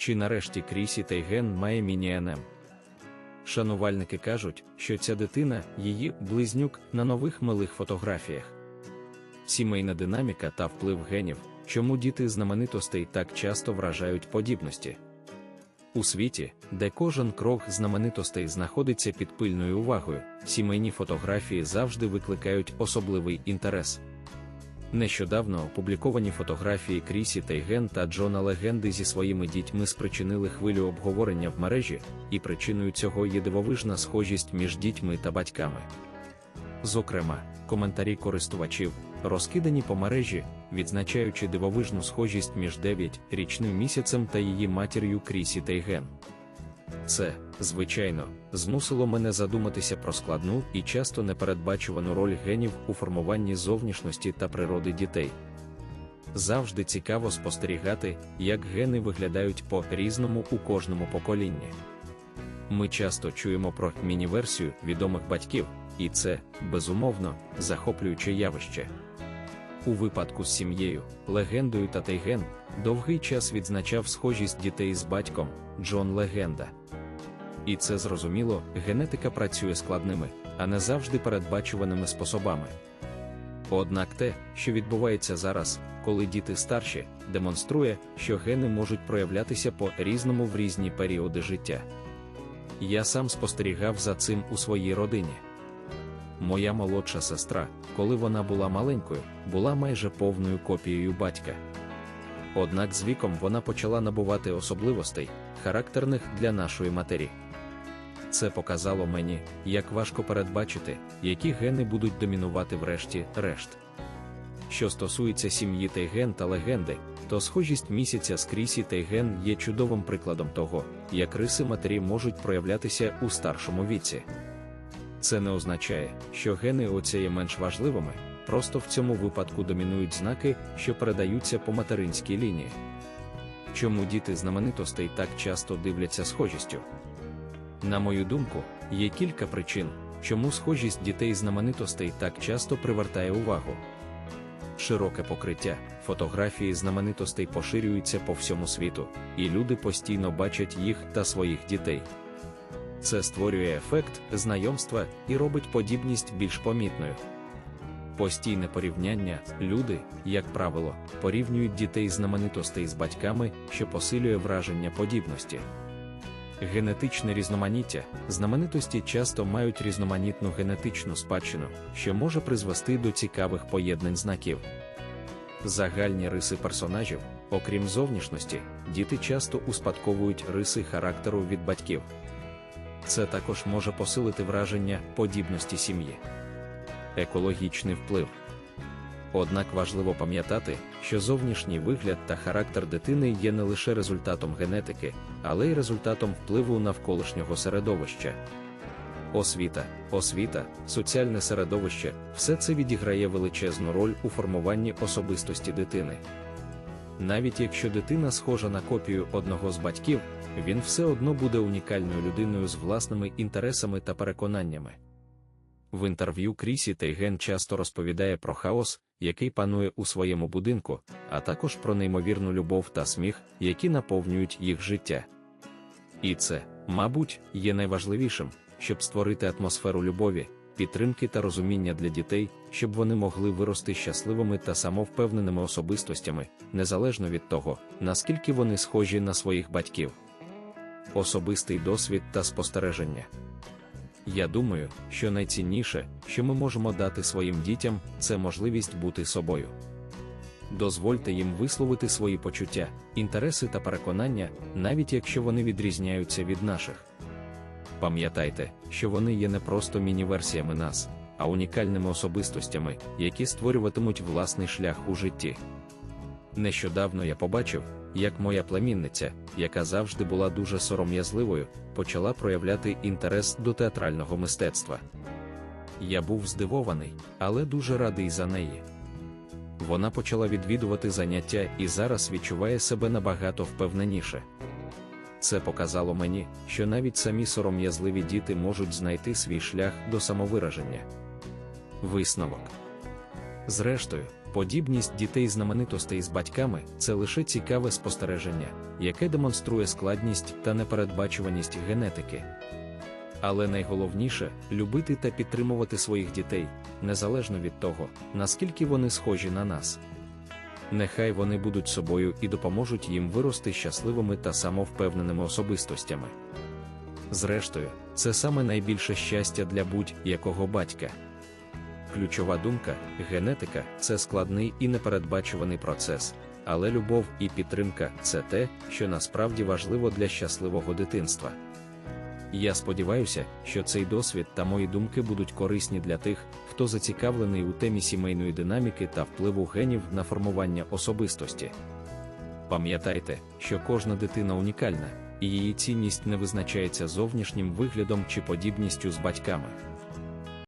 Чи нарешті Крісі Тейген має міні-НМ? Шанувальники кажуть, що ця дитина, її близнюк на нових милих фотографіях. Сімейна динаміка та вплив генів, чому діти знаменитостей так часто вражають подібності. У світі, де кожен крок знаменитостей знаходиться під пильною увагою, сімейні фотографії завжди викликають особливий інтерес. Нещодавно опубліковані фотографії Крісі Тейген та Джона Легенди зі своїми дітьми спричинили хвилю обговорення в мережі, і причиною цього є дивовижна схожість між дітьми та батьками. Зокрема, коментарі користувачів, розкидані по мережі, відзначаючи дивовижну схожість між 9-річним місяцем та її матір'ю Крісі Тейген. Це, звичайно, змусило мене задуматися про складну і часто непередбачувану роль генів у формуванні зовнішності та природи дітей. Завжди цікаво спостерігати, як гени виглядають по різному у кожному поколінні. Ми часто чуємо про міні-версію відомих батьків, і це, безумовно, захоплююче явище. У випадку з сім'єю, легендою та Тейген довгий час відзначав схожість дітей з батьком Джон Легенда. І це зрозуміло, генетика працює складними, а не завжди передбачуваними способами. Однак те, що відбувається зараз, коли діти старші, демонструє, що гени можуть проявлятися по різному в різні періоди життя. Я сам спостерігав за цим у своїй родині. Моя молодша сестра, коли вона була маленькою, була майже повною копією батька. Однак з віком вона почала набувати особливостей, характерних для нашої матері. Це показало мені, як важко передбачити, які гени будуть домінувати врешті решт. Що стосується сім'ї Тейген та легенди, то схожість місяця з Крісі Тейген є чудовим прикладом того, як риси матері можуть проявлятися у старшому віці. Це не означає, що гени оця є менш важливими, просто в цьому випадку домінують знаки, що передаються по материнській лінії. Чому діти знаменитостей так часто дивляться схожістю? На мою думку, є кілька причин, чому схожість дітей знаменитостей так часто привертає увагу. Широке покриття, фотографії знаменитостей поширюються по всьому світу, і люди постійно бачать їх та своїх дітей. Це створює ефект знайомства і робить подібність більш помітною. Постійне порівняння, люди, як правило, порівнюють дітей знаменитостей з батьками, що посилює враження подібності. Генетичне різноманіття, знаменитості часто мають різноманітну генетичну спадщину, що може призвести до цікавих поєднань знаків. Загальні риси персонажів, окрім зовнішності, діти часто успадковують риси характеру від батьків. Це також може посилити враження подібності сім'ї. Екологічний вплив. Однак важливо пам'ятати, що зовнішній вигляд та характер дитини є не лише результатом генетики, але й результатом впливу навколишнього середовища. Освіта, освіта, соціальне середовище все це відіграє величезну роль у формуванні особистості дитини. Навіть якщо дитина схожа на копію одного з батьків, він все одно буде унікальною людиною з власними інтересами та переконаннями. В інтерв'ю Крісі Тейген часто розповідає про хаос, який панує у своєму будинку, а також про неймовірну любов та сміх, які наповнюють їх життя. І це, мабуть, є найважливішим, щоб створити атмосферу любові, підтримки та розуміння для дітей, щоб вони могли вирости щасливими та самовпевненими особистостями, незалежно від того, наскільки вони схожі на своїх батьків. Особистий досвід та спостереження. Я думаю, що найцінніше, що ми можемо дати своїм дітям, це можливість бути собою. Дозвольте їм висловити свої почуття, інтереси та переконання, навіть якщо вони відрізняються від наших. Пам'ятайте, що вони є не просто міні-версіями нас, а унікальними особистостями, які створюватимуть власний шлях у житті. Нещодавно я побачив, як моя племінниця, яка завжди була дуже сором'язливою, почала проявляти інтерес до театрального мистецтва. Я був здивований, але дуже радий за неї. Вона почала відвідувати заняття і зараз відчуває себе набагато впевненіше. Це показало мені, що навіть самі сором'язливі діти можуть знайти свій шлях до самовираження. Висновок. Зрештою, Подібність дітей знаменитостей з батьками це лише цікаве спостереження, яке демонструє складність та непередбачуваність генетики. Але найголовніше любити та підтримувати своїх дітей, незалежно від того, наскільки вони схожі на нас. Нехай вони будуть собою і допоможуть їм вирости щасливими та самовпевненими особистостями. Зрештою, це саме найбільше щастя для будь-якого батька. Ключова думка генетика це складний і непередбачуваний процес, але любов і підтримка це те, що насправді важливо для щасливого дитинства. Я сподіваюся, що цей досвід та мої думки будуть корисні для тих, хто зацікавлений у темі сімейної динаміки та впливу генів на формування особистості. Пам'ятайте, що кожна дитина унікальна, і її цінність не визначається зовнішнім виглядом чи подібністю з батьками.